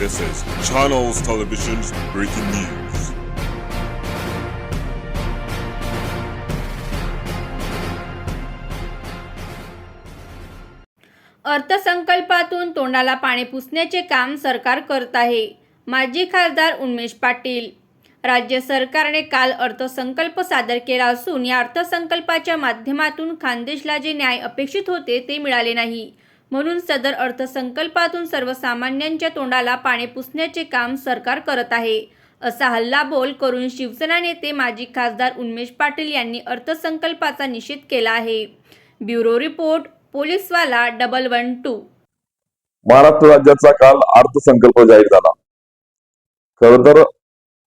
This is Channels Television's breaking news. अर्थसंकल्पातून तोंडाला पाणी पुसण्याचे काम सरकार करत आहे. माजी खासदार उन्मेश पाटील. राज्य सरकारने काल अर्थसंकल्प सादर केला असून या अर्थसंकल्पाच्या माध्यमातून खानदेशला जे न्याय अपेक्षित होते ते मिळाले नाही. म्हणून सदर अर्थसंकल्पातून सर्वसामान्यांच्या तोंडाला पाणी पुसण्याचे काम सरकार करत आहे. असा हल्लाबोल करून शिवसेना नेते माजी खासदार उन्मेश पाटील यांनी अर्थसंकल्पाचा निषेध केला आहे. ब्युरो रिपोर्ट पोलीसवाला डबल वन टू. महाराष्ट्र राज्याचा काल अर्थसंकल्प जाहीर झाला. खर तर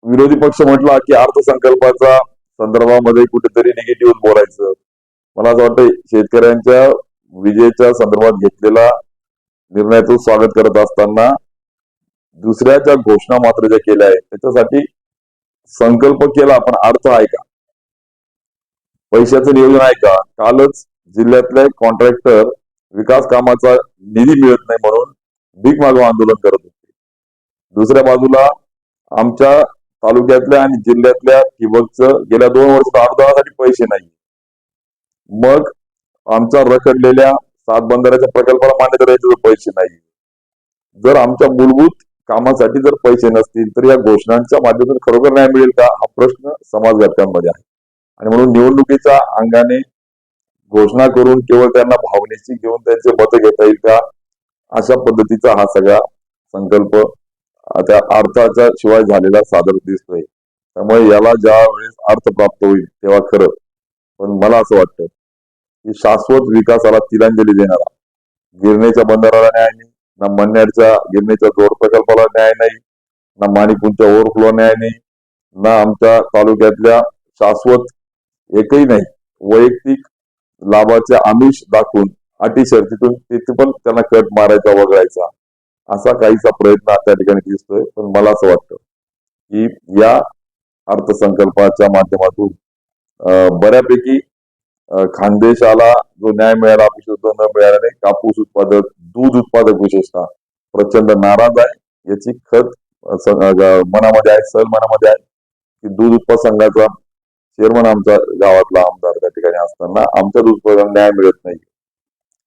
विरोधी पक्ष म्हटला की अर्थसंकल्पाचा संदर्भामध्ये कुठेतरी निगेटिव्ह बोलायचं. मला असं वाटतं शेतकऱ्यांच्या विजेच्या संदर्भात घेतलेला निर्णयाचं स्वागत करत असताना दुसऱ्या ज्या घोषणा मात्र ज्या केल्या आहेत त्याच्यासाठी संकल्प केला. पण अर्थ आहे का? पैशाचं नियोजन आहे का? कालच जिल्ह्यातले कॉन्ट्रॅक्टर विकास कामाचा निधी मिळत नाही म्हणून भीक मागवा आंदोलन करत होते. दुसऱ्या बाजूला आमच्या तालुक्यातल्या आणि जिल्ह्यातल्या ठिबकचं गेल्या दोन वर्षात अनुदानासाठी पैसे नाही मग आमच्या रखडलेल्या सात बंधाऱ्याच्या प्रकल्पाला मान्यता द्यायचे जर पैसे नाही जर आमच्या मूलभूत कामासाठी जर पैसे नसतील तर या घोषणांच्या माध्यमातून खरोखर न्याय मिळेल का? हा प्रश्न समाजघटकांमध्ये आहे. आणि म्हणून निवडणुकीच्या अंगाने घोषणा करून केवळ त्यांना भावनेची घेऊन त्यांचे मत घेता येईल का? अशा पद्धतीचा हा सगळा संकल्प त्या अर्थाच्या शिवाय झालेला सादर दिसतोय. त्यामुळे याला ज्या वेळेस अर्थ प्राप्त होईल तेव्हा खरं. पण मला असं वाटतं शाश्वत विकासाला तिलांजली देणारा. गिरणेच्या बंधाराला न्याय नाही ना मन्याडच्या गिरणेच्या जोड प्रकल्पाला न्याय नाही ना माणिकूंच्या ओव्हरफ्लो न्याय नाही ना आमच्या तालुक्यातल्या शाश्वत एकही नाही. वैयक्तिक लाभाचे आमिष दाखवून अटी शर्तीतून तिथे पण त्यांना कट मारायचा वगळायचा असा काहीसा प्रयत्न त्या ठिकाणी दिसतोय. पण मला असं वाटतं की या अर्थसंकल्पाच्या माध्यमातून बऱ्यापैकी खानदेशाला जो न्याय मिळाला अपेक्षित न मिळाल्याने कापूस उत्पादक दूध उत्पादक विशेषतः प्रचंड नाराज आहे. याची खत मनामध्ये आहे सहल मनामध्ये आहे की दूध उत्पादक संघाचा चेअरमन आमचा गावातला आमदार त्या ठिकाणी असताना आमच्या दूध उत्पादकांना न्याय मिळत नाही.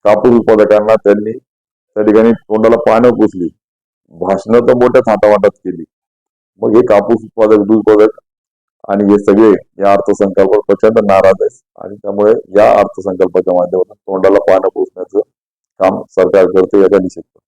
कापूस उत्पादकांना त्यांनी त्या ठिकाणी तोंडाला पानं पुसली. भाषणं तर मोठ्या थाटावाटात केली. मग हे कापूस उत्पादक दूध उत्पादक आणि हे सगळे या अर्थसंकल्पावर प्रचंड नाराज आहेत आणि त्यामुळे या अर्थसंकल्पाच्या माध्यमातून तोंडाला पानं पोचण्याचं काम सरकार करते याचा निषेध करतो.